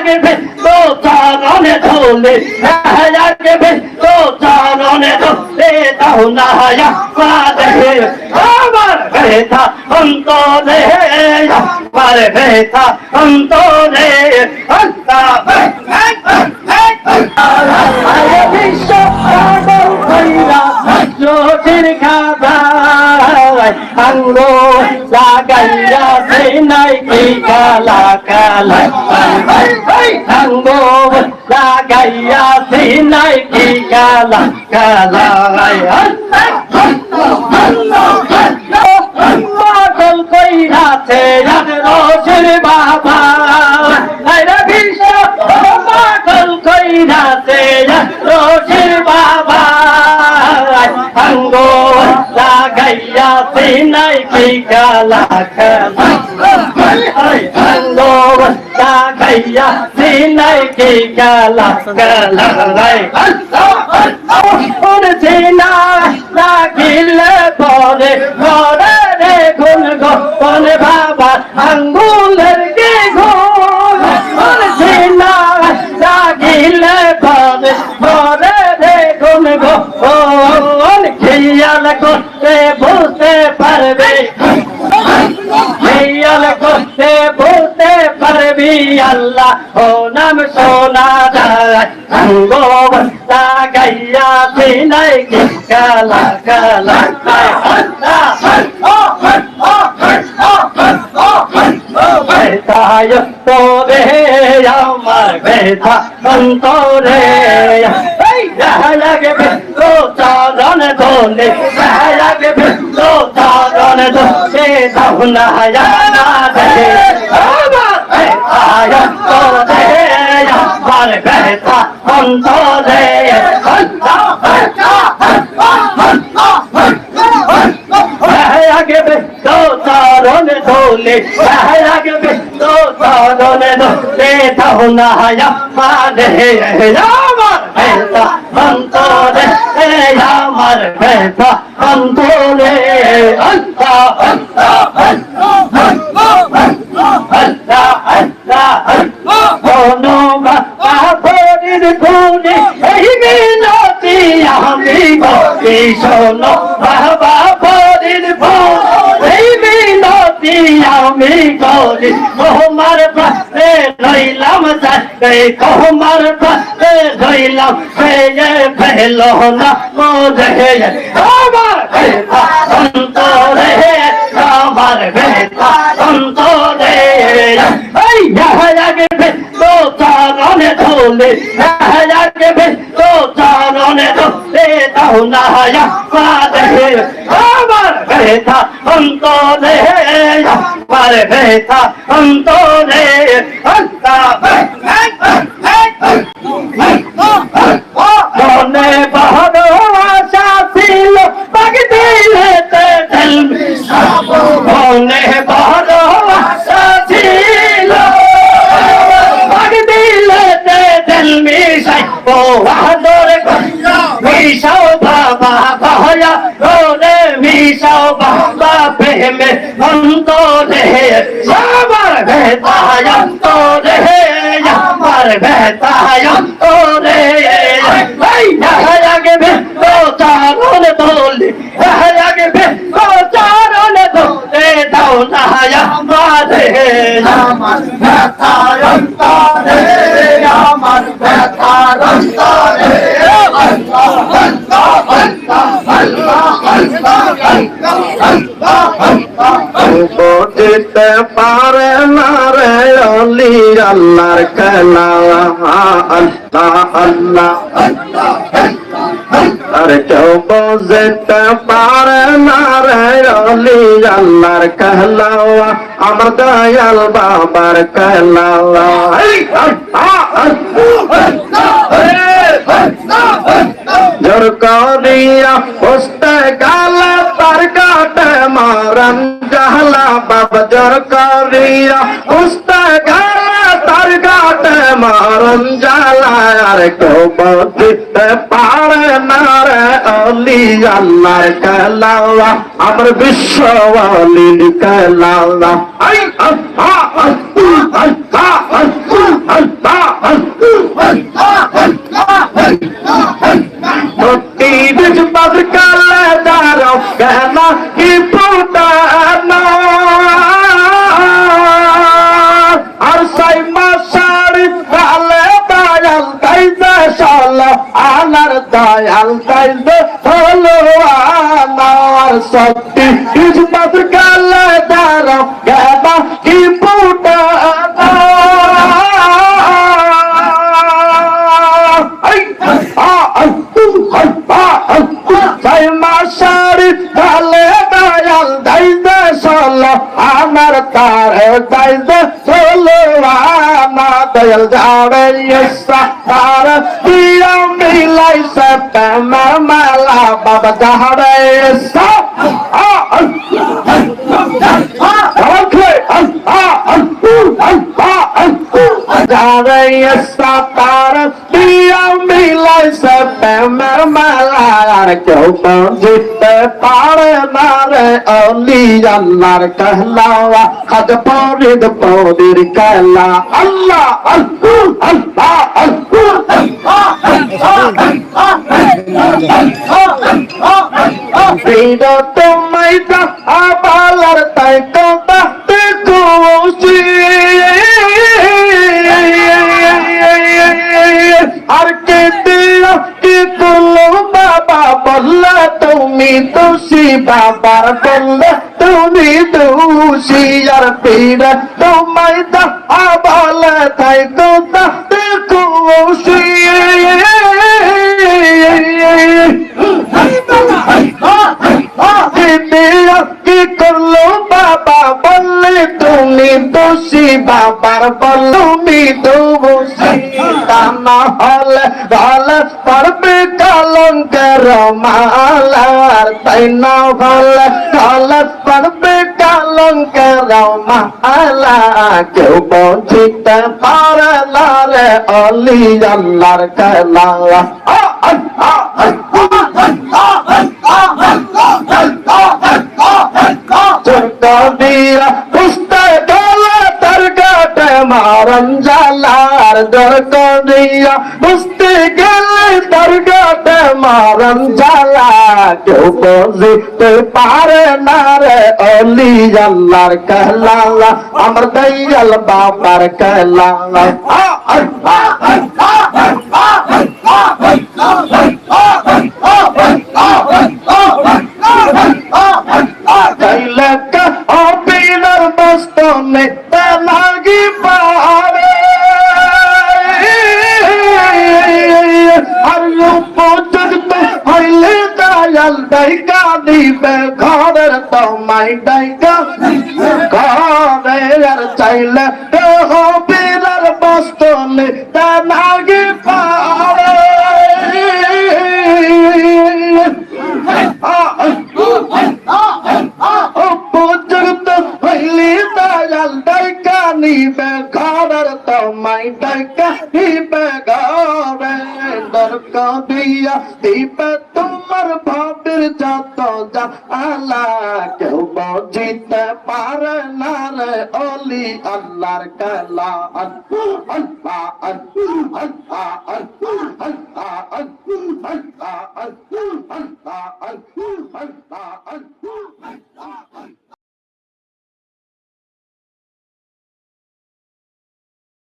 লাগবে তো চরণে যাকে লাগবে তো চরণে ধোলে দাও না মারে আমার ব্যথা অন্তরে, আমার ব্যথা অন্তরে আল্লাহ নাই এই কালা কালা আঙ্গো লাগাইয়া সে নাই কি কালা কালা লাগাইয়া সিনাই কি কালা কালা আঙ্গো লাগাইয়া সিনাই কি কালা কালা পড়ছে না লাগিলে পরে ঘরে করতে বুঝতে পারবি আল্লাহ। ও নাম সোনা যায়। আঙ্গো লাগাইয়া সিনাই কালা কালা বেতায় তোরে আমার বেতা অন্তরে। লাগবে তো চরণ তো চরণ ধোলে দাও না দে আমার বেতায় তোরে আমার বেতা অন্তরে লাগবে তো চরণ ধোলে লাগবে তো চরণ ধোলে দাও না মারে আমার বেতা অন্তরে আমার বেতা অন্তরে আল্লাহ আল্লাহ আল্লাহ কোনো বাপরির গুণে এই মিনতি আমি বলি শোনো, বাবা পরির এই মিনতি আমি করি। তোমার পাশে রইলাম যাতে তোমার পাশে রইলাম সে ফেল না মোরে। আমার বেতা অন্তরে, আমার বেতা অন্তরে। এই লাগবে তো চরণে ধুলে লাগবে তো চরণে ধুলে দাও না মারে আমার বেতা অন্তরে আমার বেতা অন্তরে মনে বড় আশা ছিল বাকি অন্তরে আমার বেতায় অন্তরে আমার বেতায় অন্তরে লাগবে তো চারণ দোলে লাগবে তো চারণ দোলে দাও না মারে আমার আমার আল্লাহ আল্লাহ আল্লাহ আল্লাহ আল্লাহ বুঝতে পারে না রে অলি, আল্লাহর খেলা। আল্লাহ আল্লাহ আর কেউ বুঝতে পারে না রে অলি, আল্লাহর খেলা। আমার দয়াল বাবার খেলা। করিয়া পুস্তে গালে তার কাটে মারন জাহলা বাবা জোর করিয়া পুস্তে গালে তার কাটে মারন জালা আর কেউ বুঝতে পারে না রে অলি আল্লাহর খেলাওয়া, আমার বিশ্ব অলির খেলাওয়া। আই আল্লাহ আল্লাহ আল্লাহ আল্লাহ মাসারি হলো আমার শক্তি কিসমত কালে কালে দয়াল দাইতে সল আমার তার দাইতে সলো আমা দয়াল যাবে ইসা তার। দিয়া মিলাই সেপ্টেম্বর মালা, বাবা যাবে ইসা যাবে ইসা তার। দিয়া মিলাই মালা আর কেউ জিততে পারে না রে অলি আল্লাহর কেহলাওয়া আজ পরিদ পরির কেলা আল্লাহ আল্লাহ আল্লাহ তোমায় দা বাবার বললে তুমি দোষী আর পীর তোমায় দা বলে তাই তো তাতে খুশি কি করল বাবা বললে তুমি দোষী বাবার বল তুমি দোষী। মহল ভালো পড়বে কলঙ্কের মালার তাই না ভালো ভালো পড়বে কলঙ্কের মালা। কেউ পৌঁছিতে পারে অলি আল্লাহর খেলা মারঞ্জালার দর্ক দিয়া বুঝতে গেলে তার গাতে মারণ জ্বালা কেউ বুঝতে পারে না রে অলি আল্লাহর কালালা আমার দয়াল বাবার কালালা ডাই ডাই গায়ের চাইলে হবিরার বস্তলে তা নাগে পারে বুজুর্গ হইলি দয়াল ডাইকা নিবে ঘরের তোমায় ডাইকা নিবে ঘরে দরকা দিয়া দিবে তোমার ভাবের যত যা আলা, কেউ বুঝিতে পারে না রে অলি, আল্লাহর কালা আল্লাহ আল্লাহ আল্লাহ আল্লাহ আল্লাহ আল্লাহ আল্লাহ আল্লাহ আল্লাহ